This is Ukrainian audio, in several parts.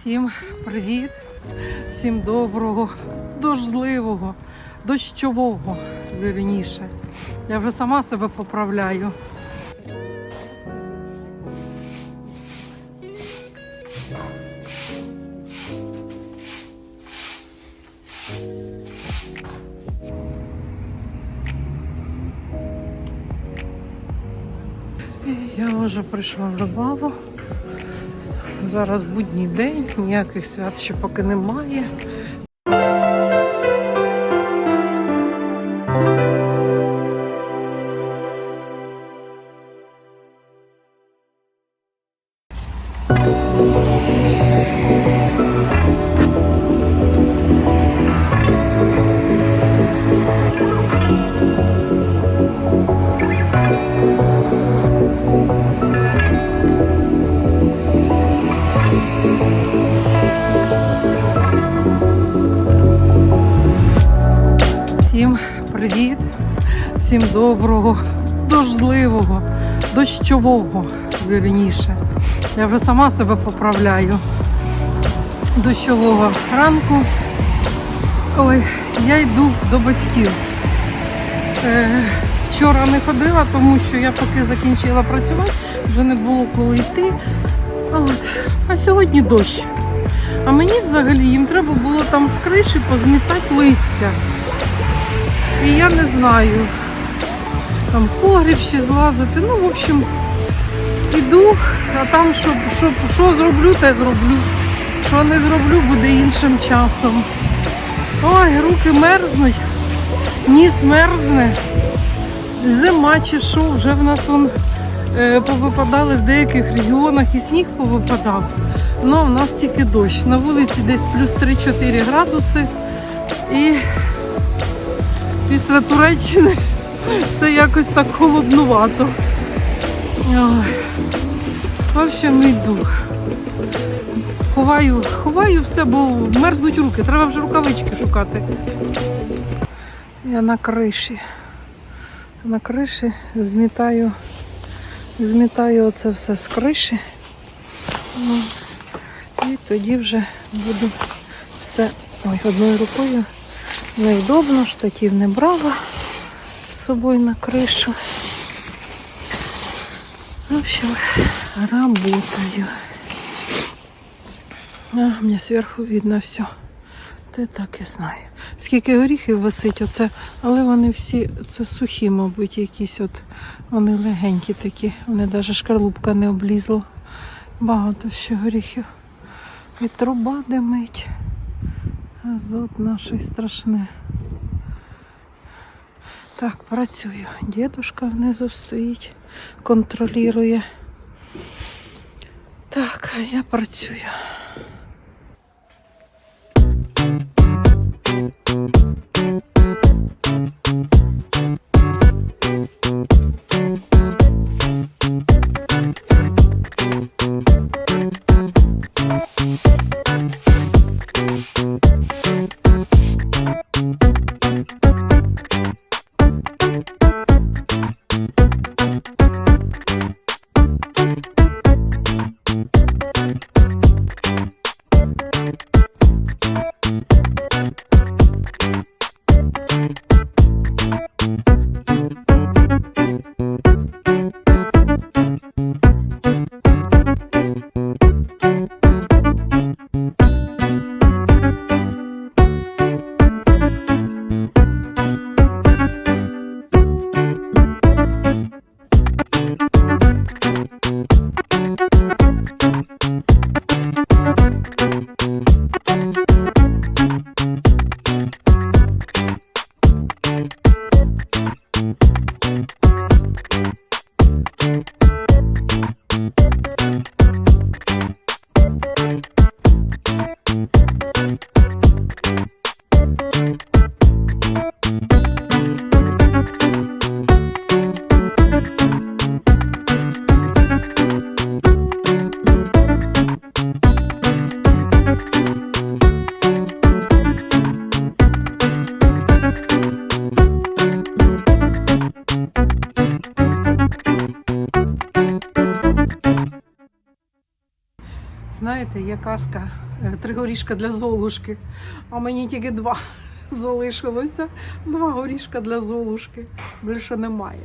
Всім привіт, всім доброго, дождливого, дощового, вірніше. Я вже сама себе поправляю. Я вже прийшла в Рибаву. Зараз будній день, ніяких свят ще поки немає. Доброго, дождливого, дощового, вірніше. Я вже сама себе поправляю. Дощового ранку. Ой, я йду до батьків. Е, вчора не ходила, тому що я поки закінчила працювати, вже не було коли йти. А, от, а сьогодні дощ. А мені взагалі їм треба було там з криші позмітати листя. І я не знаю. Там погріб ще злазити. Ну, в общем, іду, а там що, що, що зроблю, те зроблю. Що не зроблю, буде іншим часом. Ой, руки мерзнуть, ніс мерзне. Зима чи що, вже в нас вон, е, повипадали в деяких регіонах і сніг повипадав. Ну, а в нас тільки дощ. На вулиці десь плюс 3-4 градуси. І після Туреччини це якось так холоднувато. Ой. В общем, йду. Ховаю, ховаю все, бо мерзнуть руки. Треба вже рукавички шукати. Я на криші. На криші змітаю, змітаю оце все з криші. Ну, і тоді вже буду все ой, одною рукою неудобно, штатів не брала собою на кришу. В общем, работаю. А, мне сверху видно все. Ти так і знаю. Скільки горіхів висить оце, але вони всі, це сухі, мабуть, якісь от, вони легенькі такі, вони навіть шкарлупка не облізла. Багато ще горіхів. І труба димить. Азот наш страшне. Так, працюю. Дідушка внизу стоїть, контролює. Так, я працюю. Знаєте, є казка е, три горішка для Золушки, а мені тільки два залишилося. Два горішка для Золушки. Більше немає.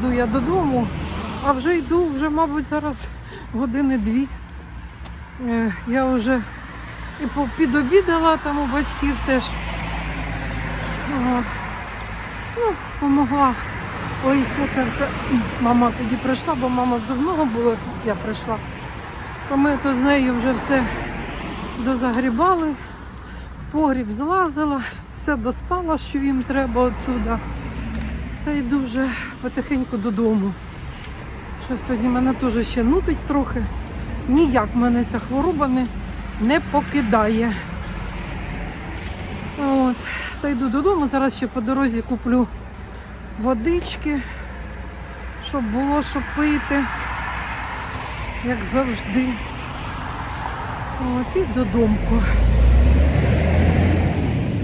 Йду я додому, а вже йду, вже, мабуть, зараз години дві. Е, Я вже і підобідала там у батьків теж. Ну, помогла. Ой, це все. Мама тоді прийшла, бо мама вже много було, як я прийшла. То ми то з нею вже все дозагрібали, в погріб злазила, все достала, що їм треба оттуда. Та йду вже потихеньку додому. Що сьогодні мене теж ще нудить трохи. Ніяк мене ця хвороба не, не покидає. От. Та йду додому. Зараз ще по дорозі куплю водички, щоб було що пити, як завжди. От, і додому.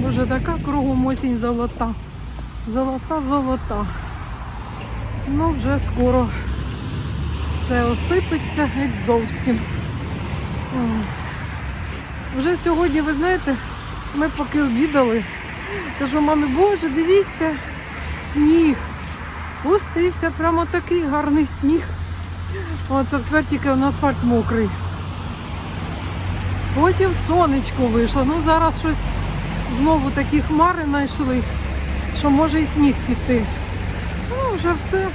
Боже, така кругом осінь золота. Золота, золота. Ну, вже скоро все осипеться геть зовсім. Вже сьогодні, ви знаєте, ми поки обідали. Кажу, мамі, боже, дивіться, сніг. Пустився прямо такий гарний сніг. О, це тепер тільки у нас асфальт мокрий. Потім сонечко вийшло. Ну зараз щось знову такі хмари знайшли що може і сніг піти. Ну, вже все.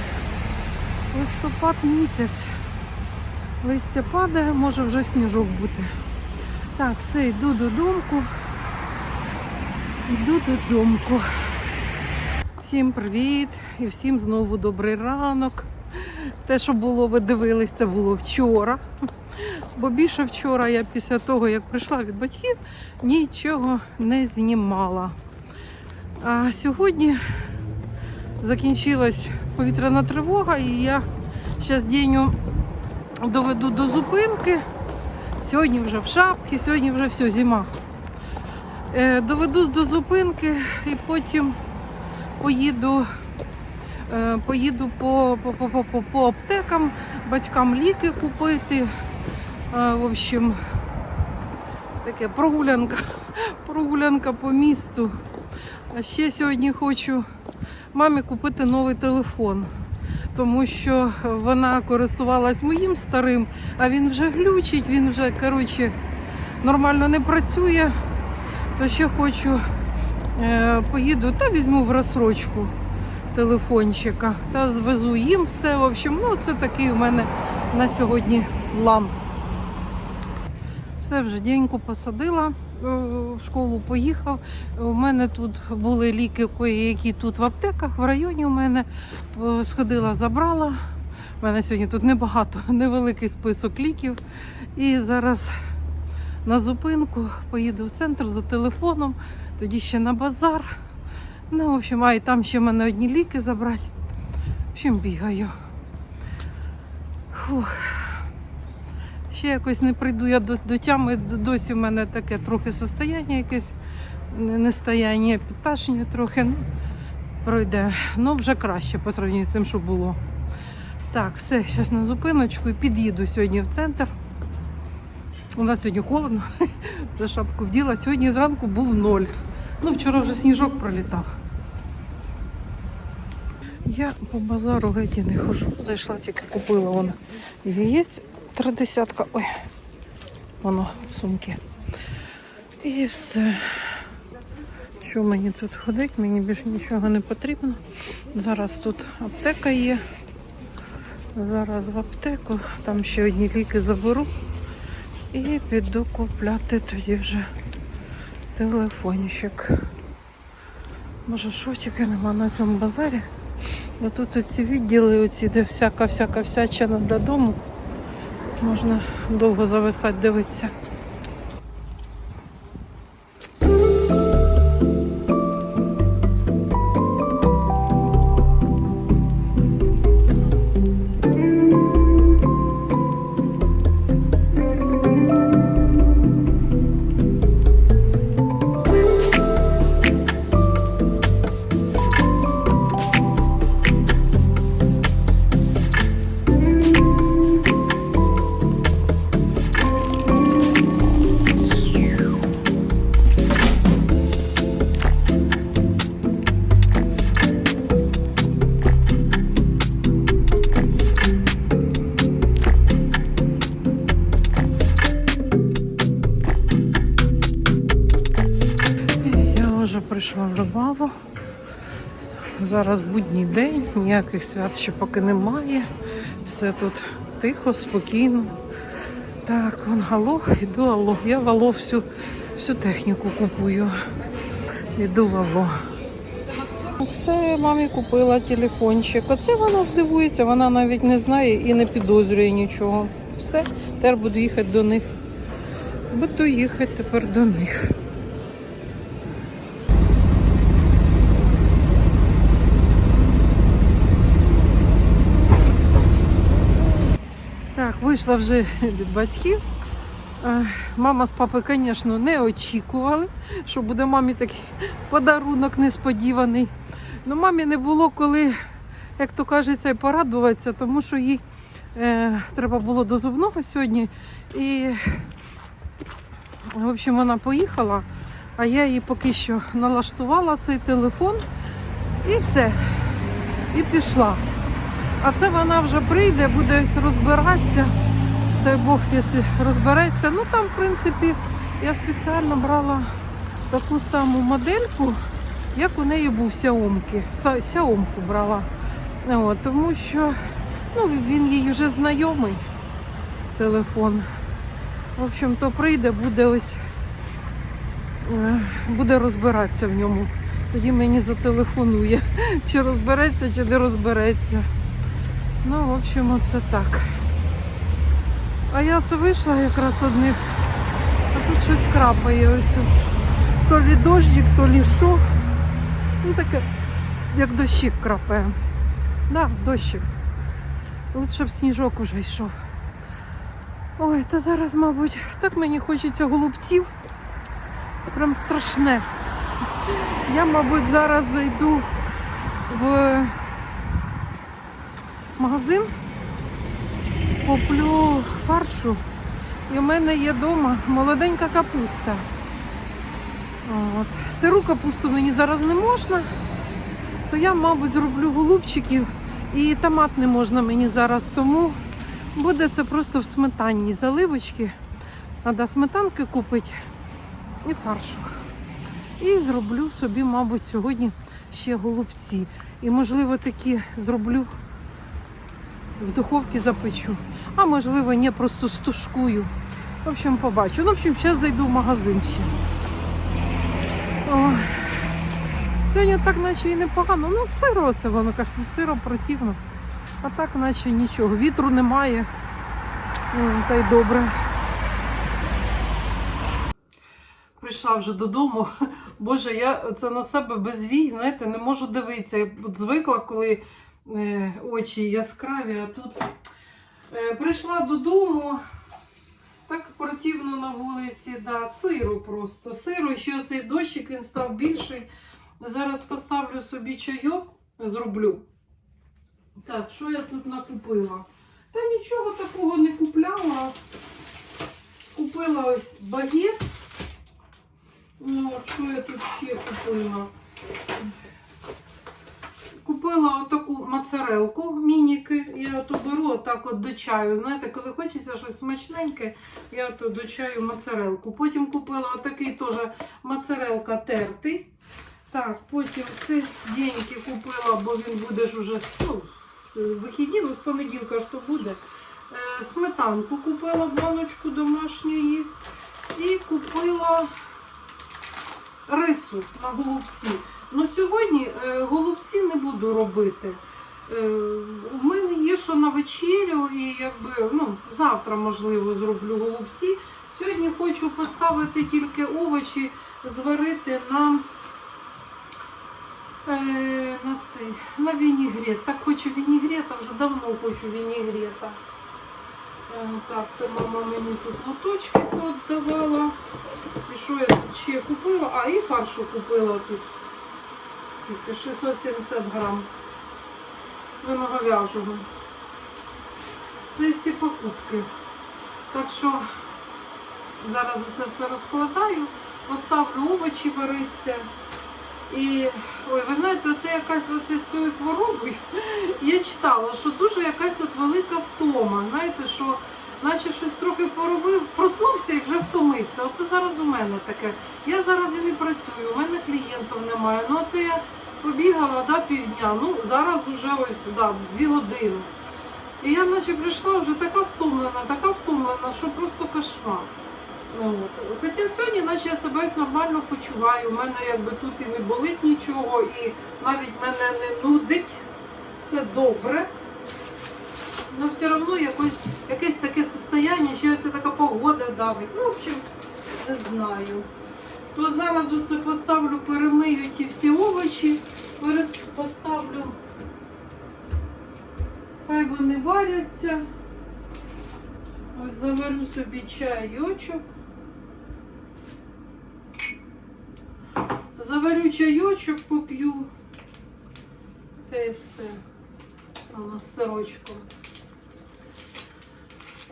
Листопад місяць. Листя падає, може вже сніжок бути. Так, все, йду додомку. Йду додомку. Всім привіт і всім знову добрий ранок. Те, що було, ви дивились, це було вчора. Бо більше вчора я після того, як прийшла від батьків, нічого не знімала. А сьогодні закінчилась повітряна тривога, і я зараз Деню доведу до зупинки. Сьогодні вже в шапці, сьогодні вже все, зима. Е, доведу до зупинки і потім поїду, е, поїду по, по, по, по, по, по аптекам, батькам ліки купити. Е, в общем, таке прогулянка, прогулянка по місту. А ще сьогодні хочу мамі купити новий телефон, тому що вона користувалась моїм старим, а він вже глючить, він вже коротше, нормально не працює. То ще хочу е, поїду та візьму в розсрочку телефончика та звезу їм все. В общем, ну це такий у мене на сьогодні план. Все вже деньку посадила, в школу поїхав. У мене тут були ліки, які тут в аптеках, в районі у мене Е, сходила, забрала. У мене сьогодні тут небагато, невеликий список ліків. І зараз на зупинку поїду в центр за телефоном, тоді ще на базар. Ну, в общем, а і там ще в мене одні ліки забрати. В общем, бігаю. Фух. Ще якось не прийду я до, до тями. Досі в мене таке трохи состояння якесь, нестояння, підташення трохи. Ну, пройде. Ну, вже краще по сравненню з тим, що було. Так, все, зараз на зупиночку і під'їду сьогодні в центр. У нас сьогодні холодно, вже шапку вділа. Сьогодні зранку був ноль. Ну, вчора вже сніжок пролітав. Я по базару геть не хожу. Зайшла, тільки купила вон яєць три десятка. Ой, воно в сумки. І все. Що мені тут ходить? Мені більше нічого не потрібно. Зараз тут аптека є. Зараз в аптеку, там ще одні ліки заберу і піду купляти тоді вже телефончик. Може, що нема на цьому базарі. Бо тут оці відділи, оці, де всяка-всяка всячина для дому. Можна довго зависати, дивитися. Ніяких свят ще поки немає. Все тут тихо, спокійно. Так, вон гало, іду алло. Я в алло всю, всю техніку купую. Іду в алло. Я мамі купила телефончик. Оце вона здивується, вона навіть не знає і не підозрює нічого. Все, тепер буду їхати до них. Буду їхати тепер до них. Так, вийшла вже від батьків. Е, Мама з папою, звісно, не очікували, що буде мамі такий подарунок несподіваний. Ну, мамі не було коли, як то кажеться, і порадуватися, тому що їй е, треба було до зубного сьогодні. І, в общем, вона поїхала, а я їй поки що налаштувала цей телефон і все. І пішла. А це вона вже прийде, буде розбиратися. Дай Бог, якщо розбереться. Ну там, в принципі, я спеціально брала таку саму модельку, як у неї був Сяомки. Сяомку брала. От, тому що ну, він їй вже знайомий телефон. В общем, то прийде, буде ось е, буде розбиратися в ньому. Тоді мені зателефонує, чи розбереться, чи не розбереться. Ну, в общем, оце так. А я це вийшла якраз одних, а тут щось крапає ось. То лі дощик, то лі що. Ну таке, як дощик крапає. Да, дощик. Лучше б сніжок уже йшов. Ой, та зараз, мабуть, так мені хочеться голубців. Прям страшне. Я, мабуть, зараз зайду в магазин, куплю фаршу. І в мене є вдома молоденька капуста. От. Сиру капусту мені зараз не можна, то я, мабуть, зроблю голубчиків і томат не можна мені зараз, тому буде це просто в сметанні заливочки. Треба сметанки купити і фаршу. І зроблю собі, мабуть, сьогодні ще голубці. І, можливо, такі зроблю в духовці запечу. А можливо, не просто стушкую. В общем, побачу. Ну, в общем, зараз зайду в магазин ще. Ой. Сьогодні так наче і непогано. Ну, сиро це воно, каже, сиро противно. А так наче нічого. Вітру немає. М, Та й добре. прийшла вже додому. Боже, я це на себе без вій, знаєте, не можу дивитися. Я звикла, коли очі яскраві, а тут е, прийшла додому. Так противно на вулиці, да, сиру просто. Сиру, ще оцей дощик він став більший. Зараз поставлю собі чайок, зроблю. Так, що я тут накупила? Та нічого такого не купляла. Купила ось багет. Ну, що я тут ще купила? Купила отаку моцарелку, мініки. Я то беру отак от до чаю. Знаєте, коли хочеться щось смачненьке, я то до чаю моцарелку. Потім купила отакий теж моцарелка тертий. Так, потім ці деньги купила, бо він буде ж уже ну, з вихідні, ну з понеділка ж то буде. Е, Сметанку купила баночку домашньої і купила рису на голубці. Ну сьогодні е, голубці не буду робити. Е, У мене є що на вечерю, і якби ну, завтра, можливо, зроблю голубці. Сьогодні хочу поставити тільки овочі, зварити на, е, на цей, на вінігрет. Так хочу вінігрета, вже давно хочу вінігрета. Е, Так, це мама мені тут лоточки подавала. І що я тут ще купила? А, і фаршу купила тут. Скільки? 670 грам свиноговяжого. Це всі покупки. Так що зараз це все розкладаю, поставлю овочі вариться. І ой, ви знаєте, це якась оце з цією хворобою. Я читала, що дуже якась от велика втома. Знаєте, що наче щось трохи поробив, проснувся і вже втомився. Оце зараз у мене таке. Я зараз і не працюю, у мене клієнтів немає. Ну це я побігала да, півдня. Ну зараз уже ось да, дві години. І я наче прийшла вже така втомлена, така втомлена, що просто кошмар. Ну, От. Хоча сьогодні, наче я себе нормально почуваю. У мене якби тут і не болить нічого, і навіть мене не нудить. Все добре. Ну, все одно якось, якесь таке состояння, ще це така погода давить. Ну, в общем, не знаю. То зараз оце поставлю, перемию ті всі овочі, поставлю. Хай вони варяться. Ось заварю собі чайочок. Заварю чайочок, поп'ю. Та й все. Воно з сирочком.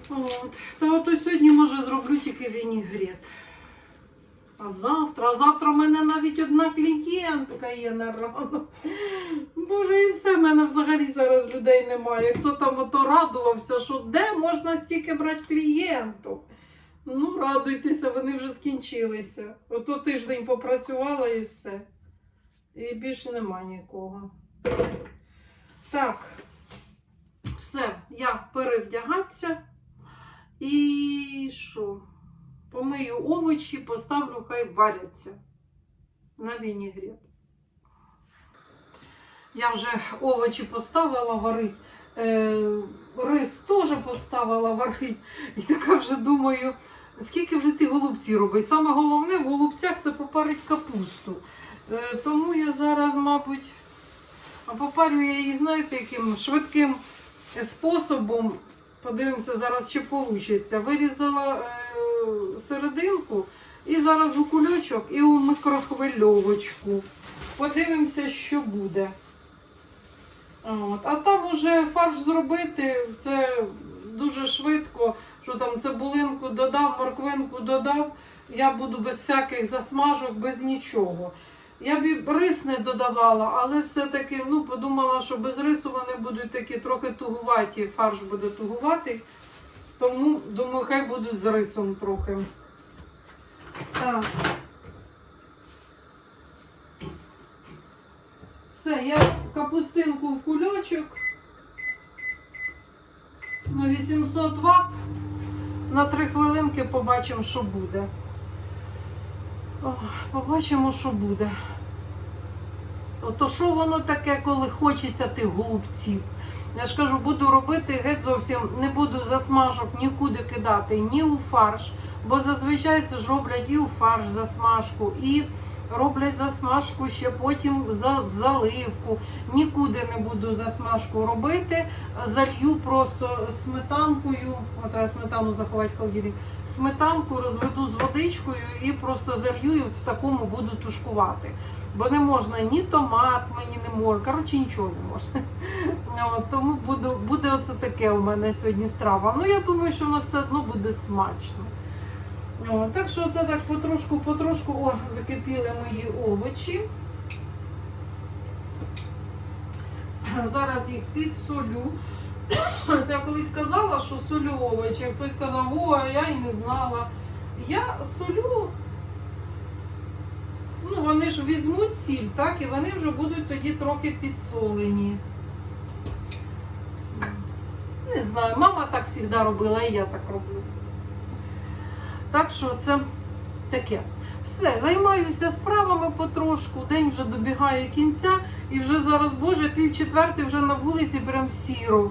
От. Та ото сьогодні, може, зроблю тільки вінігрет. А завтра, а завтра в мене навіть одна клієнтка є на ранок. Боже, і все, в мене взагалі зараз людей немає. Хто там ото радувався, що де можна стільки брати клієнтів? Ну, радуйтеся, вони вже скінчилися. Ото тиждень попрацювала і все. І більше нема нікого. Так, все, я перевдягатися. І що? Помию овочі, поставлю, хай варяться на вінігрет. Я вже овочі поставила варить. Е, рис теж поставила варить. І така вже думаю, скільки вже ти голубці робить. Саме головне в голубцях це попарить капусту. Е, тому я зараз, мабуть, а попарю я її, знаєте, яким швидким способом. Подивимося зараз, чи вийде. Вирізала е, серединку і зараз у кульочок і у микрохвильовочку. Подивимося, що буде. От. А там уже фарш зробити, це дуже швидко, що там цибулинку додав, морквинку додав. Я буду без всяких засмажок, без нічого. Я б рис не додавала, але все-таки ну, подумала, що без рису вони будуть такі трохи тугуваті, фарш буде тугуватий. Тому, думаю, хай будуть з рисом трохи. Так. Все, я капустинку в кульочок на 800 Вт. На 3 хвилинки побачимо, що буде. О, побачимо, що буде. Ото що воно таке, коли хочеться тих голубців? Я ж кажу, буду робити геть зовсім не буду засмажок нікуди кидати, ні у фарш. Бо зазвичай це ж роблять і у фарш засмажку, і роблять засмажку ще потім за заливку. Нікуди не буду засмажку робити. Залью просто сметанкою, от сметану заховати холодильник, сметанку розведу з водичкою і просто залью і в такому буду тушкувати. Бо не можна ні томат, мені не можна. Коротше, нічого не можна. От, тому буду, буде оце таке у мене сьогодні страва. Ну я думаю, що воно все одно буде смачно. О, так що це так потрошку, потрошку о, закипіли мої овочі. Зараз їх підсолю. Я колись казала, що солю овочі. Хтось сказав, о, я і не знала. Я солю. Ну, вони ж візьмуть сіль, так, і вони вже будуть тоді трохи підсолені. Не знаю, мама так завжди робила, і я так роблю. Так що це таке. Все, займаюся справами потрошку. День вже добігає кінця, і вже зараз, боже, пів четвертий вже на вулиці прям сіро.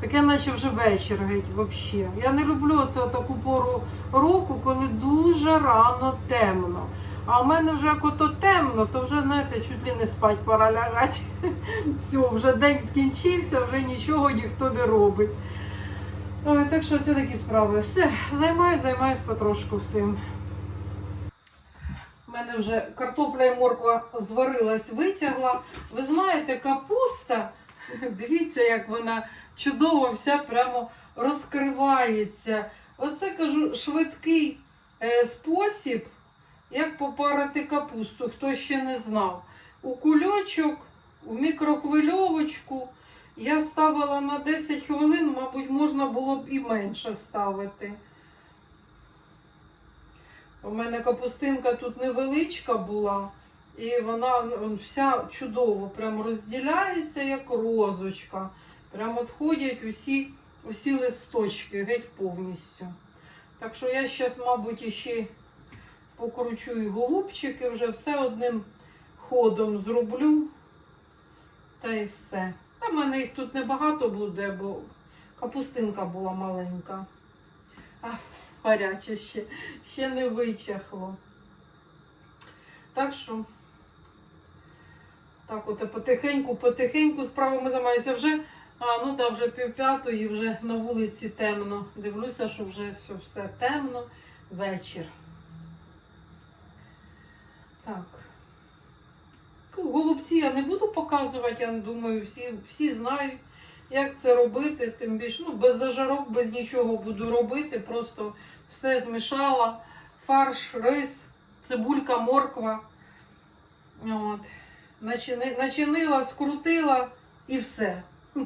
Таке, наче вже вечір геть взагалі. Я не люблю це таку пору року, коли дуже рано темно. А у мене вже як ото темно, то вже, знаєте, чуть ли не спать пора лягати. Все, вже день скінчився, вже нічого ніхто не робить. Ой, так що це такі справи. Все, займаюсь, займаюсь потрошку всім. У мене вже картопля і морква зварилась, витягла. Ви знаєте, капуста, дивіться, як вона чудово вся прямо розкривається. Оце кажу швидкий е, спосіб, як попарити капусту, хто ще не знав. У кульочок, у мікрохвильовочку. Я ставила на 10 хвилин, мабуть, можна було б і менше ставити. У мене капустинка тут невеличка була, і вона вся чудово прям розділяється, як розочка. Прям відходять усі, усі листочки геть повністю. Так що я зараз, мабуть, ще покручу і голубчики, вже все одним ходом зроблю. Та й все. Та в мене їх тут небагато буде, бо капустинка була маленька. А, гаряче ще, ще не вичахло. Так що, так от потихеньку, потихеньку справами займаюся вже. А, ну да, вже пів п'ятої, вже на вулиці темно. Дивлюся, що вже все, все темно, вечір. Так. Ну, Голубці я не буду показувати, я думаю, всі, всі знають, як це робити. Тим більше, ну, без зажарок, без нічого буду робити. Просто все змішала. Фарш, рис, цибулька, морква. От. Начини, начинила, скрутила і все.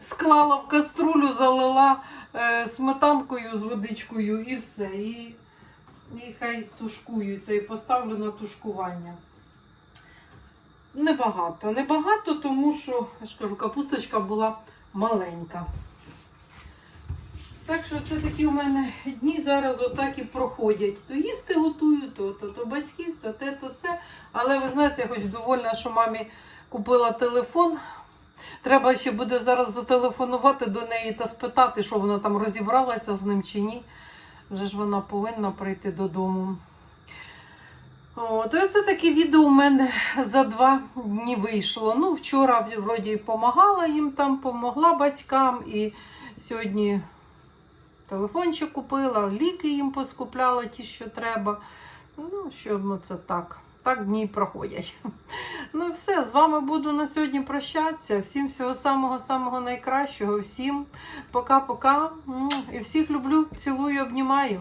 Склала в каструлю, залила е, сметанкою з водичкою і все. І, і хай тушкуються, і поставлю на тушкування. Небагато. Небагато, тому що, я ж кажу, капусточка була маленька. Так що це такі у мене дні зараз отак і проходять. То їсти готую, то, то, то батьків, то те, то це. Але ви знаєте, я хоч довольна, що мамі купила телефон. Треба ще буде зараз зателефонувати до неї та спитати, що вона там розібралася з ним чи ні. Вже ж вона повинна прийти додому. От, Оце таке відео у мене за два дні вийшло. Ну, вчора вроді допомагала їм там, помогла батькам. І сьогодні телефончик купила, ліки їм поскупляла, ті, що треба. Ну, що ну, це так. Так дні проходять. Ну все, з вами буду на сьогодні прощатися. Всім всього самого-самого найкращого. Всім пока-пока. І всіх люблю, цілую, обнімаю.